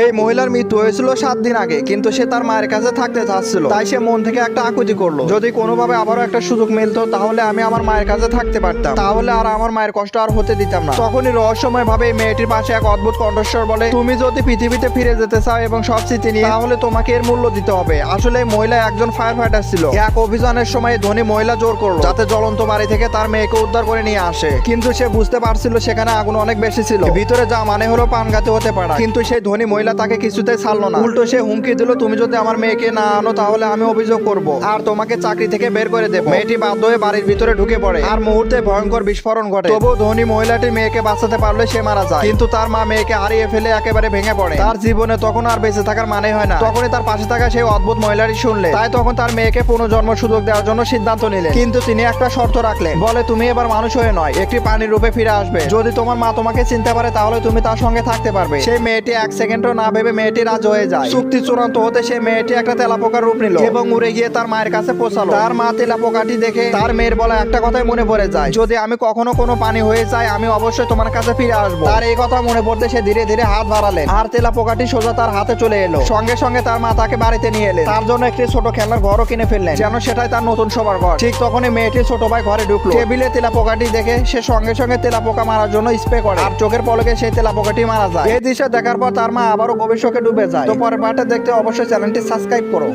এই মহিলার মৃত্যু হয়েছিল সাত দিন আগে, কিন্তু সে তার মায়ের কাছে থাকতে চাচ্ছিল। তাই সে মন থেকে একটা আকুতি করল। যদি কোনোভাবে আবারও একটা সুযোগ মিলতো, তাহলে আমি আমার মায়ের কাছে থাকতে পারতাম। তাহলে আর আমার মায়ের কষ্ট আর হতে দিতাম না। তখনই রহস্যময় ভাবে মেয়েটির পাশে এক অদ্ভুত কণ্ঠস্বর বলে, তুমি যদি পৃথিবীতে ফিরে যেতে চাও এবং সব স্মৃতি নিয়ে, তাহলে তোমাকে এর মূল্য দিতে হবে। আসলে এই মহিলা একজন ফায়ার ফাইটার ছিল। এক অভিযানের সময় ধনী মহিলা জোর করল, যাতে জ্বলন্ত বাড়ি থেকে তার মেয়েকে উদ্ধার করে নিয়ে আসে। কিন্তু সে বুঝতে পারছিল সেখানে আগুন অনেক বেশি ছিল। ভিতরে যা মানে হলো প্রাণঘাতী হতে পারা। কিন্তু সেই ধনী মহিলা তাকে কিছুতেই ছাড়লো না। উল্টো সে হুমকি দিল, তুমি যদি আমার মেয়েকে না আনো, তাহলে আমি অভিযোগ করব। আর তোমাকে চাকরি থেকে বের করে দেবো। মেয়েটি বাধ্য হয়ে বাড়ির ভিতরে ঢুকে পড়ে। আর মুহূর্তে ভয়ঙ্কর বিস্ফোরণ ঘটে। তবু ধনী মহিলাটি মেয়েকে বাঁচাতে পারলে সে মারা যায়। কিন্তু তার মা মেয়েকে হারিয়ে ফেলে একেবারে ভেঙে পড়ে। তার জীবনে তখন আর বেঁচে থাকার মানে হয় না। তখনই তার পাশে থাকা সেই অদ্ভুত মহিলাটি শুনলে। তাই তখন তার মেয়েকে পুনর্জন্ম সুযোগ দেওয়ার জন্য সিদ্ধান্ত নিলেন কিন্তু তিনি একটা শর্ত রাখলেন। বলে, তুমি এবার মানুষ হয়ে নয়, একটি পানির রূপে ফিরে আসবে। যদি তোমার মা তোমাকে চিনতে পারে, তাহলে তুমি তার সঙ্গে থাকতে পারবে। সেই মেয়েটি এক সেকেন্ডও না ভেবে মেয়েটি রাজ হয়ে যায়। চুক্তি চূড়ান্ত হতে সেই মেয়েটি একটা তেলাপোকার রূপ নিল। এবং উড়ে গিয়ে তার মায়ের কাছে পৌঁছালো। তার মা তেলাপোকাটি দেখে তার মেয়ের বলা একটা কথাই মনে পড়ে যায়। যদি আমি কখনো কোনো পানি হয়ে যাই আমি অবশ্যই তোমার কাছে ফিরে আসব। তার এই কথা মনে পড়তে সে ধীরে ধীরে হাত বাড়ালেন। আর তেলাপোকাটি সোজা তার হাতে চলে এলো। সঙ্গে সঙ্গে তার মা তাকে বাড়িতে নিয়ে এলেন। তার জন্য একটি ছোট খেলনার ঘরও কিনে ফেললেন। যেন সেটাই তার নতুন সবার ঘর। ঠিক তখনই মেয়েটি ছোট ভাই ঘরে ঢুকলো। টেবিলে তেলাপোকাটি দেখে সে সঙ্গে সঙ্গে তেলাপোকা মারার জন্য স্প্রে করে। আর চোখের পলকে সেই তেলাপোকাটি মারা যায়। এই দৃশ্য দেখার পর তার মা আবারও গবেষকে ডুবে যায়। তো পরের পার্টে দেখতে অবশ্যই চ্যানেলটি সাবস্ক্রাইব করো।